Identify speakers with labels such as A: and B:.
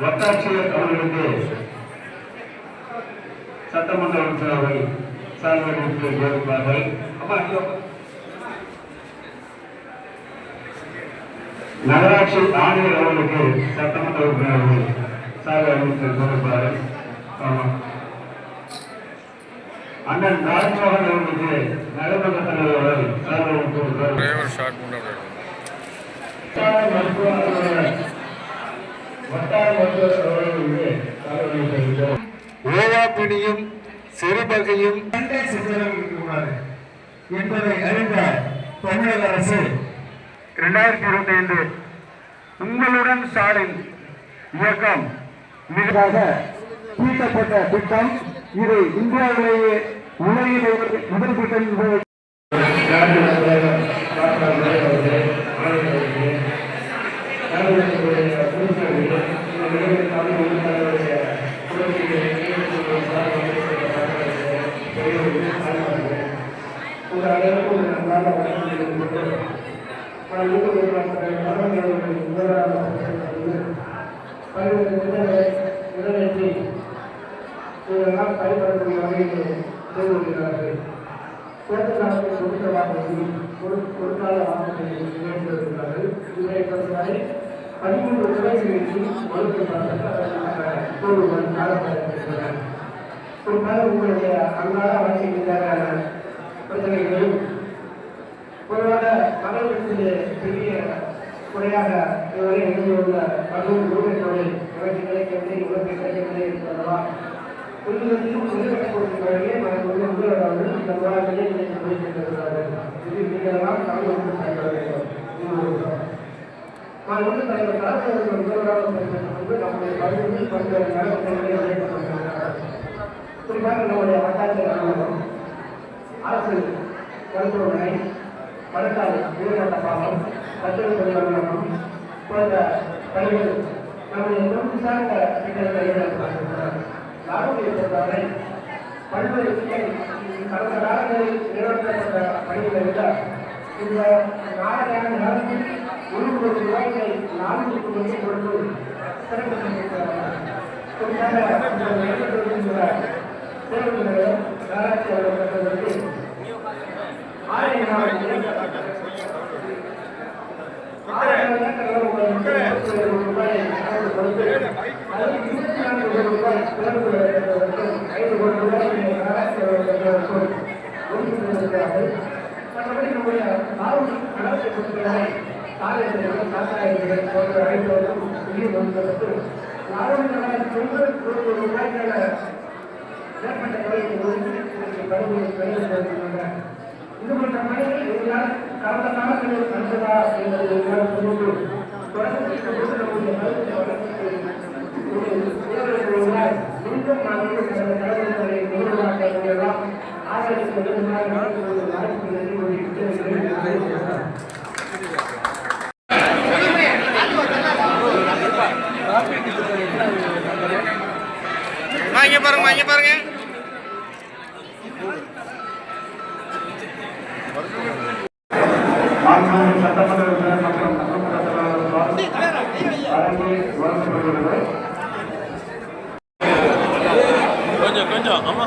A: வட்டாட்சியர் அவர்களுக்கு சட்டமன்ற உறுப்பினர் அவர்கள் சார்ந்த உறுப்பினர் நகராட்சி ஆணையர் அவர்களுக்கு சட்டமன்ற உறுப்பினர் அவர்கள் சார்ந்த உறுப்பினர் அண்ணன் ராஜ்மோகன் அவர்களுக்கு நகர்மன்ற தலைவர் அவர்கள்
B: சார்ந்த உறுப்பினர்
A: வட்டார ஓவாப்பிணியும் செருபகையும் சண்டை சித்திரம் இருக்கக்கூடாது. என்பதை அறிந்த தமிழக அரசு இரண்டாயிரத்தி இருபத்தி ஐந்து உங்களுடன் ஸ்டாலின் இயக்கம் மிகவாக தீட்டப்பட்ட திட்டம். இது இந்தியாவிலேயே உலகிலேயே முதல் திட்டம் என்பதை நிறைவேற்றி இதெல்லாம் பயன்படக்கூடிய வகையில் செய்து வருகிறார்கள் தேர்தல் கொடுத்த வாக்குறுதி கொடு- கொடுக்காத வாக்குறுதியை நிறைவேற்றிருக்கிறார்கள் பொறுத்தவரை பதிமூன்று துறைகளுக்கு வலுப்படுத்தப்பட்ட குறிப்பாக உங்களுடைய அன்றாட வாழ்க்கைக்கான தேவையான பொதுவாக மகளிருக்கு பெரிய குறையாக இதுவரை எழுதியுள்ள பதினொன்று ரூபாய் தொகை எனக்கு கிடைக்கவில்லை உனக்கு கிடைக்கவில்லை என்பதெல்லாம் புரிதலுக்கும் புரிதலுடைய நான் வந்து முதல்வர்கள் இந்த போராட்டத்தை இன்னைக்கு முடித்திருக்கிறார்கள் இது நீங்களெல்லாம் கலந்து கொண்டு பயன்பட வேண்டும் நான் வந்து தலைவர் கலாச்சாரத்தில் முதல்வராக பொறுப்பேற்று நம்முடைய பகுதியில் பல்வேறு நலத்திட்டங்களை குறிப்பாக நம்முடைய வட்டாட்சியர் அலுவலகம். அரசு மருத்துவமனை மருந்தாள் உயர்மட்ட பாலம் பத்திரிகை அலுவலகம் போன்ற பணிகள் நம்முடைய தொகுதி சார்ந்த திட்டங்களை லாபத்தை பொறுத்தவரை பல்வேறு திட்டங்கள் கடந்த காலங்களில் நிறைவேற்றப்பட்ட பணிகளை விட இந்த நாளையான காலத்தில் ஒரு கோடி ரூபாய்களை நான்கு கோடி கொடுத்து சிறப்பு செஞ்சிருக்கிறார்கள் குறிப்பாக இந்த நிறைவேற்றிருக்கின்ற தேர்வு நிலையம் நகராட்சி அலுவலகத்திற்கு ஆயிரம் மற்றபடி நம்முடைய நாவல் நடத்தை பொறுத்தவரை காலையில் காத்தாயிரம் போன்ற அனைவரும் வெளியே வந்ததற்கு நாவல் நகரத்தில் ஒரு ரூபாய்க்கான மேற்பட்ட தொகையை ஒதுக்கி கடவுளை கையில் இது போன்ற பணிகள் எங்களால் கடந்த காலங்களில் நடந்ததா என்பதை தொடர்ந்து நம்முடைய
B: வாங்கி பாருங்க
A: வாங்கி பாருங்க
B: கொஞ்சம் கொஞ்சம் ஆமா